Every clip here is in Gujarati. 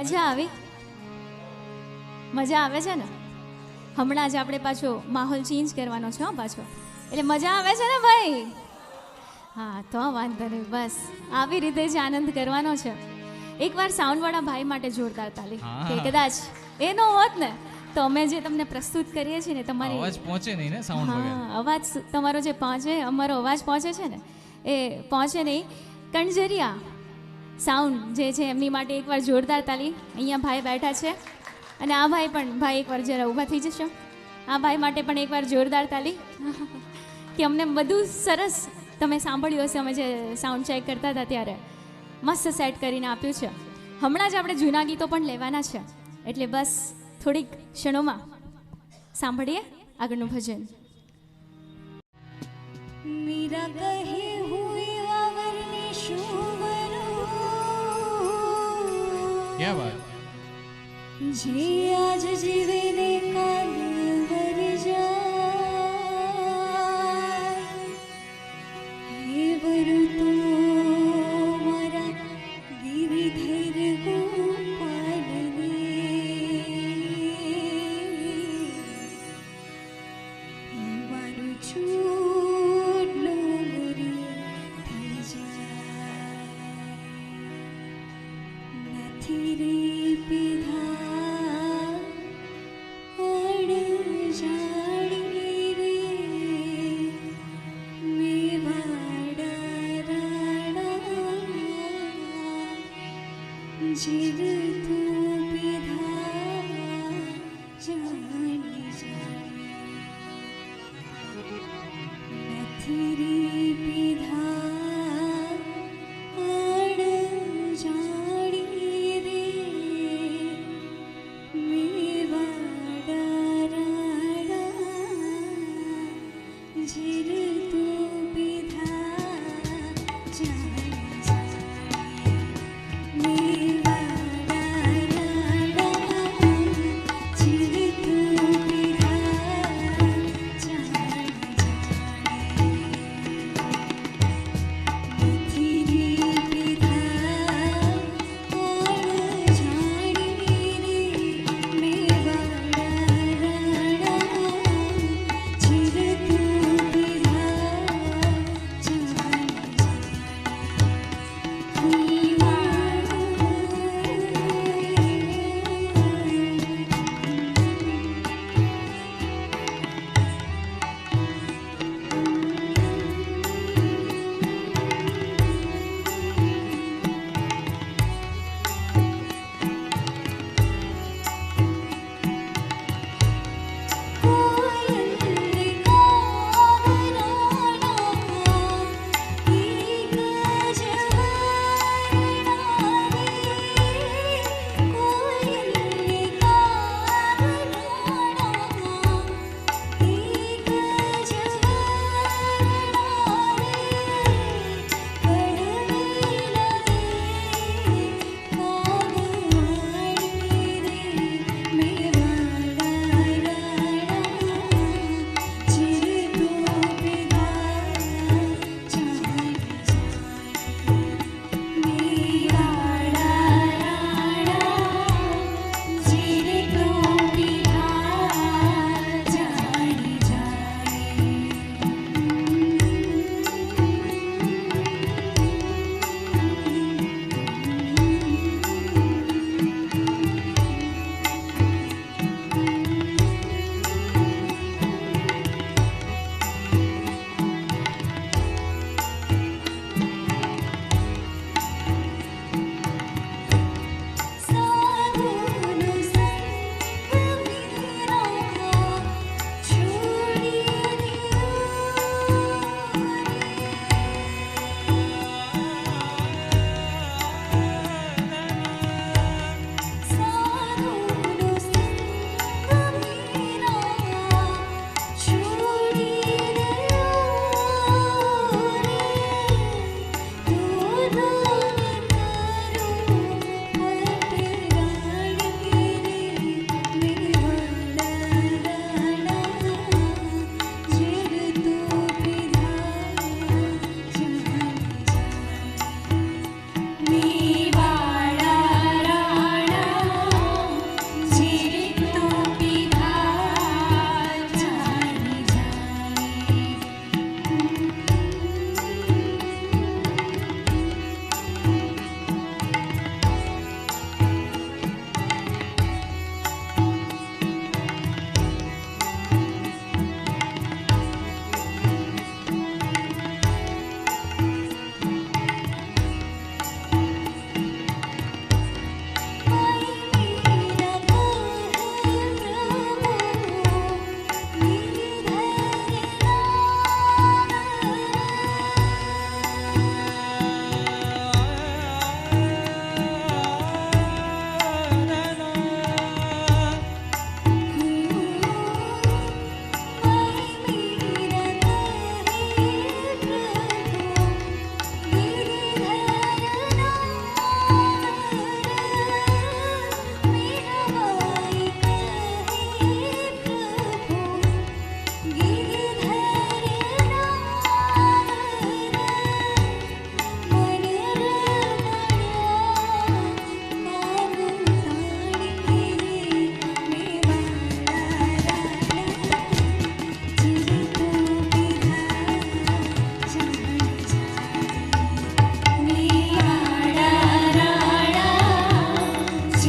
મજા આવી? મજા આવે છે ને? હમણાં જ આપણે પાછો માહોલ ચેન્જ કરવાનો છે હો પાછો. એટલે મજા આવે છે ને ભાઈ? હા તો વાંધો નહીં બસ. આવી રીતે જ આનંદ કરવાનો છે. એકવાર સાઉન્ડવાળા ભાઈ માટે જોરદાર તાલી. કે કદાચ એ ન હોત ને તો અમે જે તમને પ્રસ્તુત કરીએ છીએ ને તમારી અવાજ પહોંચે નહીં ને સાઉન્ડ હા અવાજ તમારો જે પહોંચે અમારો અવાજ પહોંચે છે ને એ પહોંચે નહીં. કણજરિયા સાઉન્ડ જે છે એમની માટે એકવાર જોરદાર તાલી અહીંયા ભાઈ બેઠા છે. અને આ ભાઈ પણ, ભાઈ એકવાર જરા ઊભા થઈ જશો. આ ભાઈ માટે પણ એકવાર જોરદાર તાલી. કે અમને બધું સરસ તમે સાંભળ્યું હશે, અમે જે સાઉન્ડ ચેક કરતા હતા ત્યારે. મસ્ત સેટ કરીને આપ્યું છે. હમણાં જ આપણે જૂના ગીતો પણ લેવાના છે. એટલે બસ થોડીક ક્ષણોમાં સાંભળીએ આગળનું ભજન. મીરા કહે ક્યાં વાત જે આજ જીવે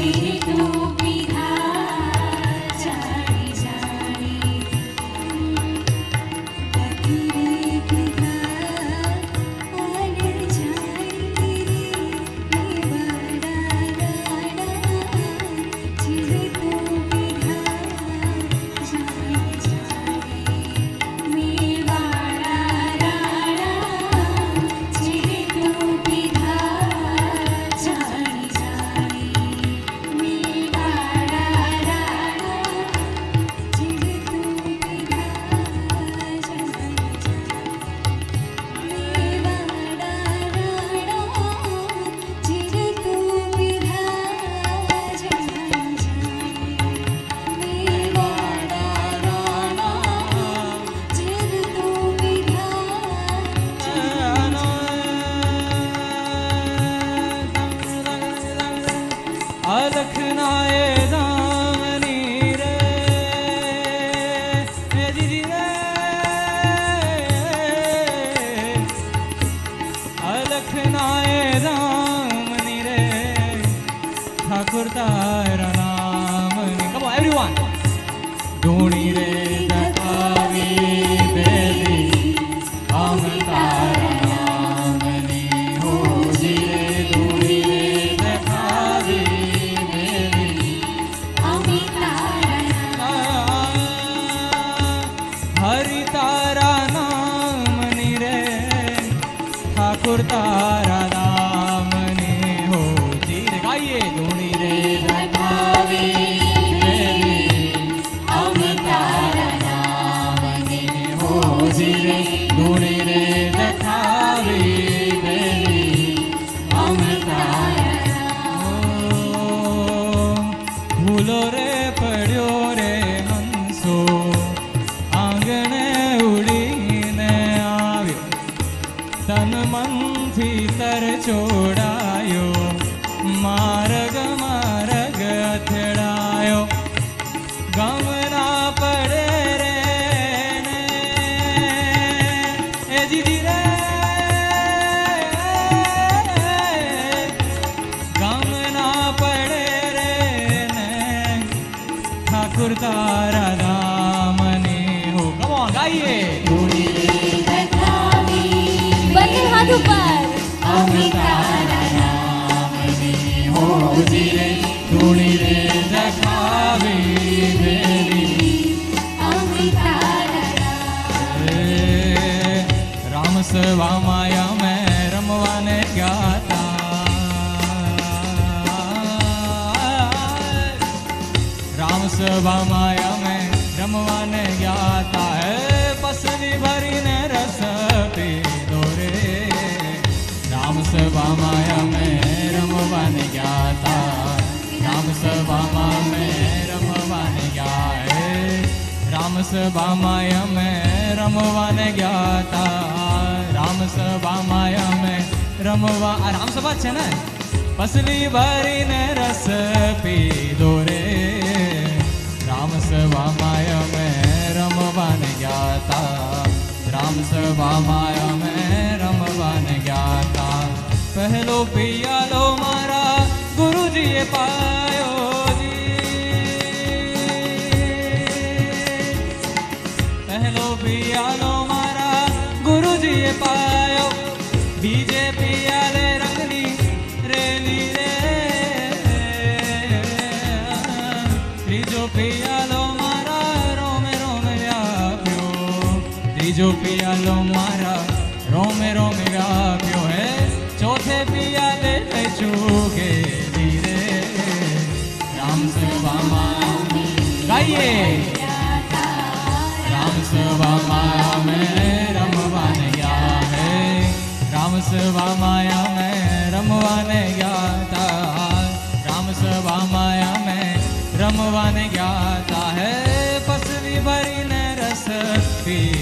Спасителю. importa સભામાં મે રમવાને ગયા હે. રામ સભામાં અમે રમવાને ગયા હતા. રામ સભામાં અમે રમવા આ રામસભા છે ને? પસલી ભરીને રસ પીધો રે. રામ સભામાં અમે રમવાને ગયા હતા. રામ સભામાં અમે રમવાને ગયા હતા. પહેલો પિયાલો મારા ગુરુજીએ પાયો. પાયો બીજેપી આલે રંગની રેલી मारा रोमे रोमे મારા રોમે રોમે આવ્યો ત્રીજો रोमे મારા રોમે રોમે આવ્યો હે ચોથે પિયાલે ચૂકે ધીરે રામ સભામાં ગાઈએ રામ સભામાં મેં સભામાં અમે રમવાને ગયા હતા રામ સભામાં અમે રમવાને ગયા હતા હે પસવી ભરીને રસ પી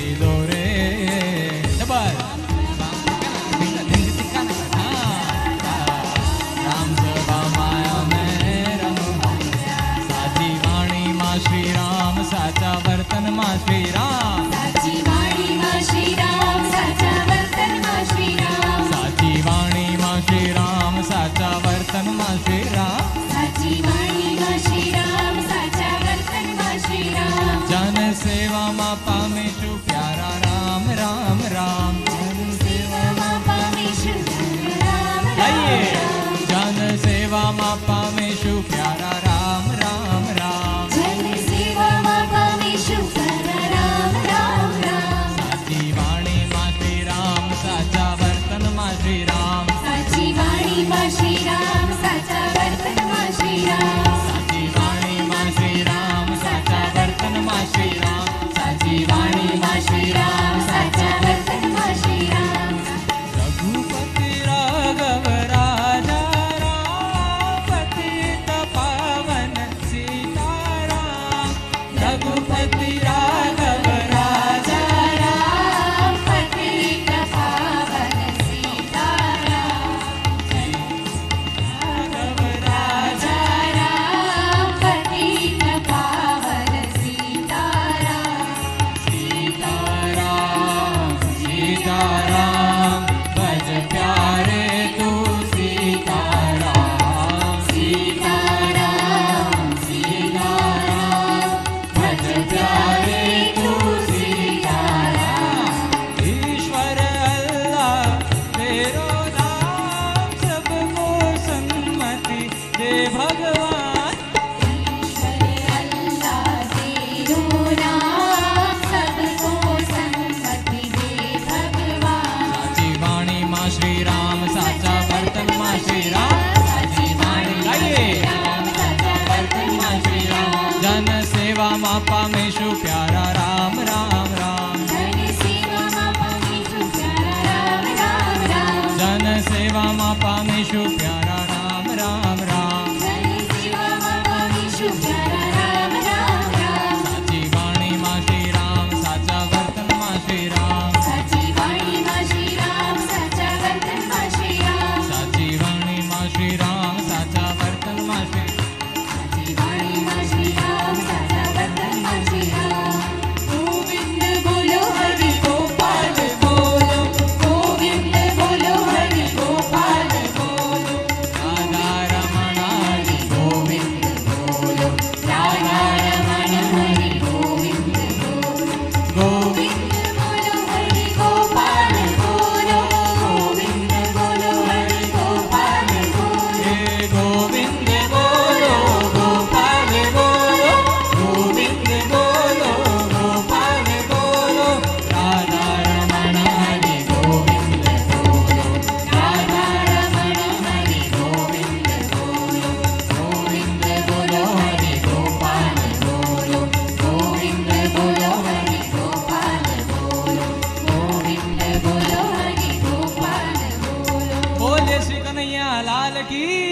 aquí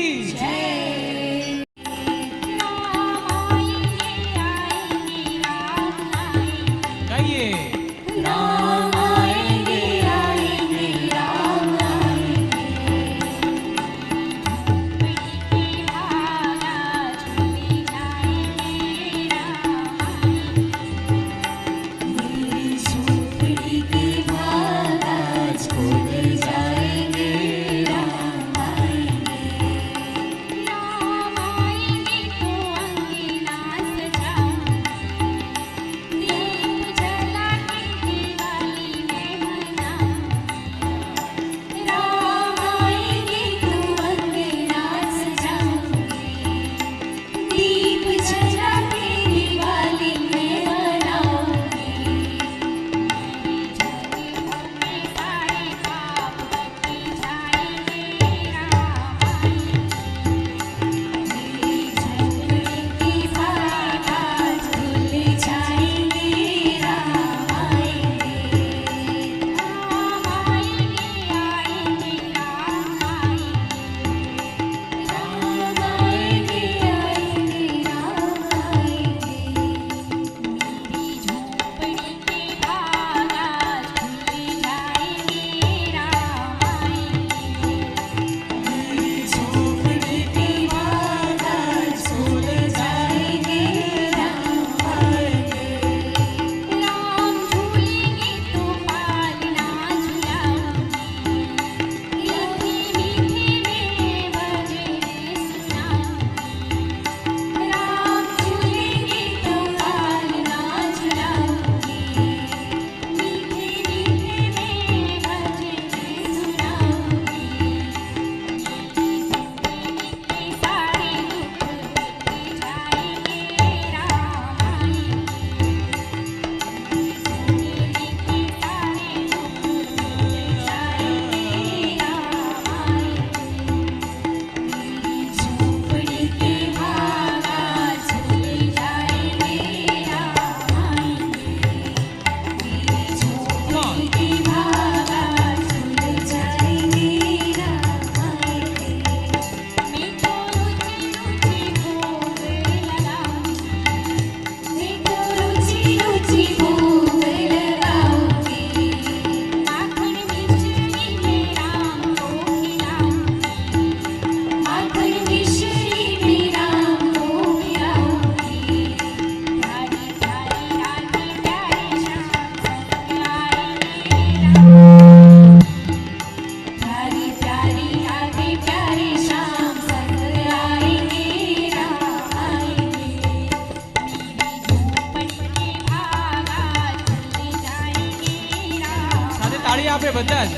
તાળી આપે બધા જ.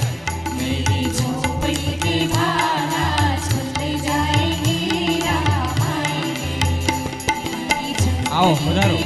આવો વધારો.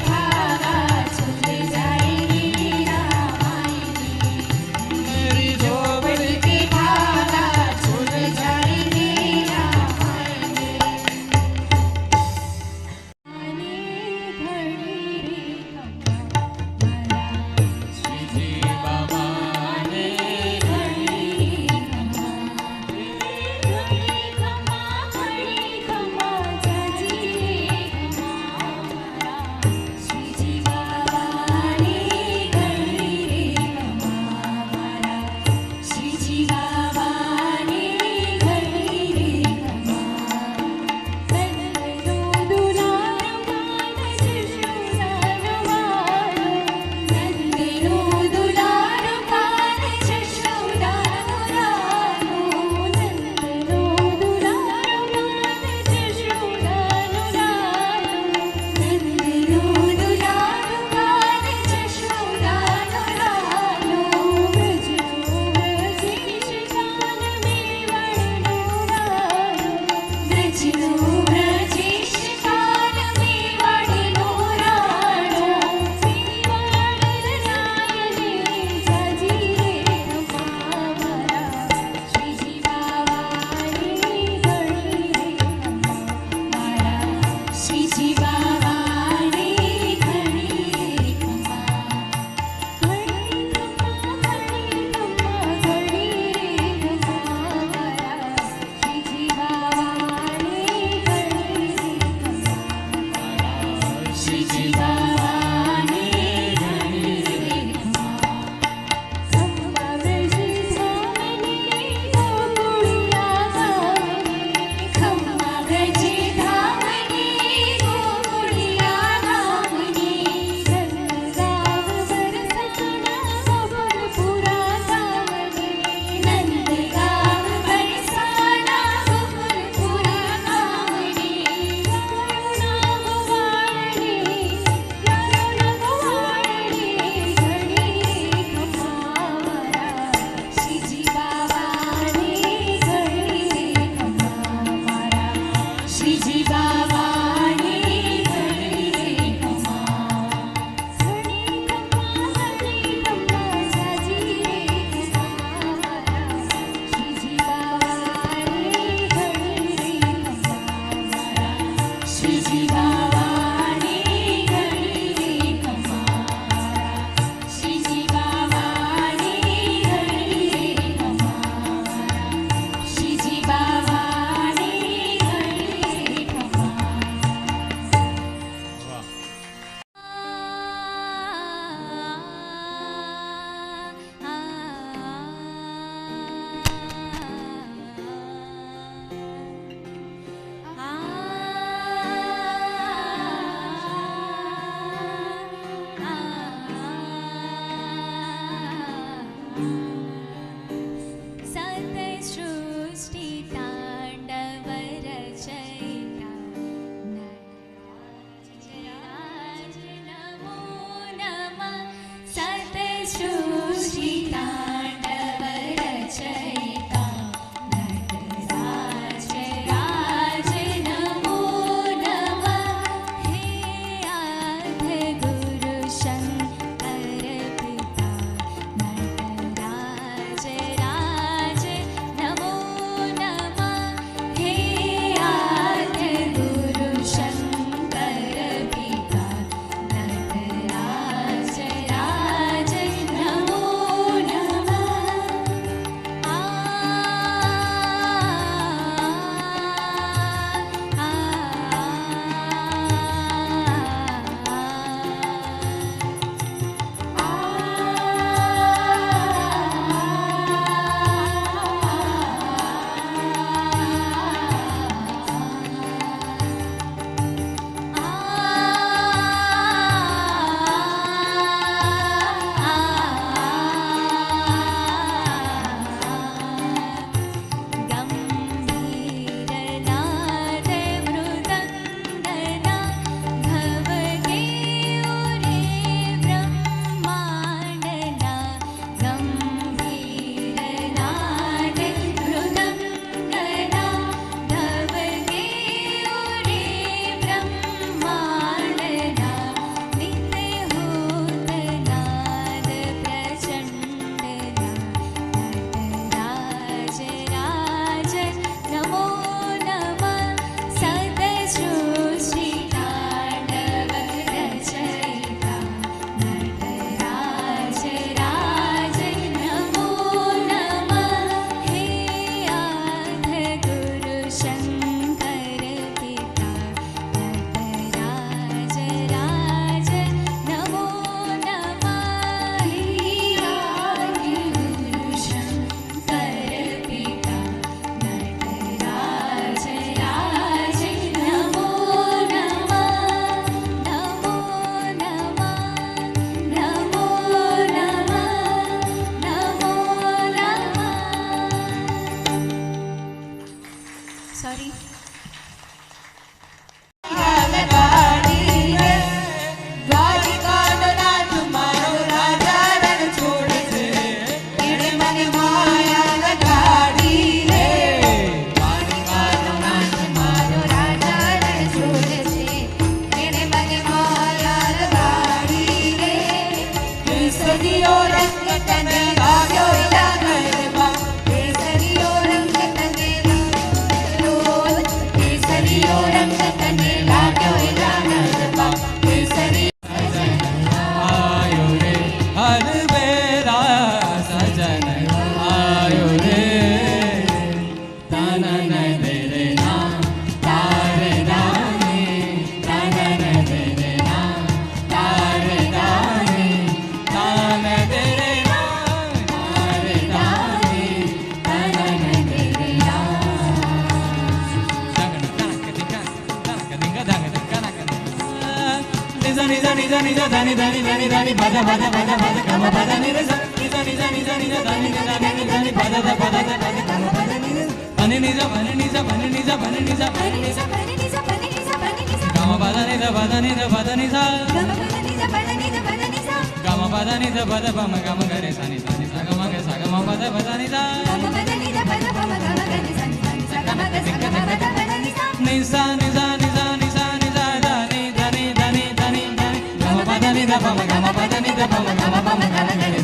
బనని స బనని స బనని స బనని స బనని స బనని స బనని స గమ బదని స బదని స బదని స గమ బదని స బదని స బదని స గమ బదని స బద బమ గమ గరే సని సని స గమ గ స గమ బద బదని స గమ బదని స బద బమ గమ గరే సని సని స గమ గ స గమ బద బదని స ని స ని స ని స ని స ని స దని దని దని దని దని గమ బదని స బమ గమ బదని స బమ గమ బమ గమ గరే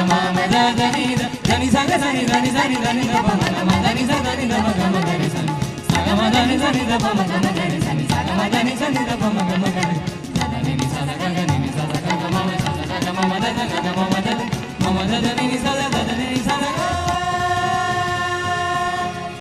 గమ గ ని ని స గ ని ని ని ని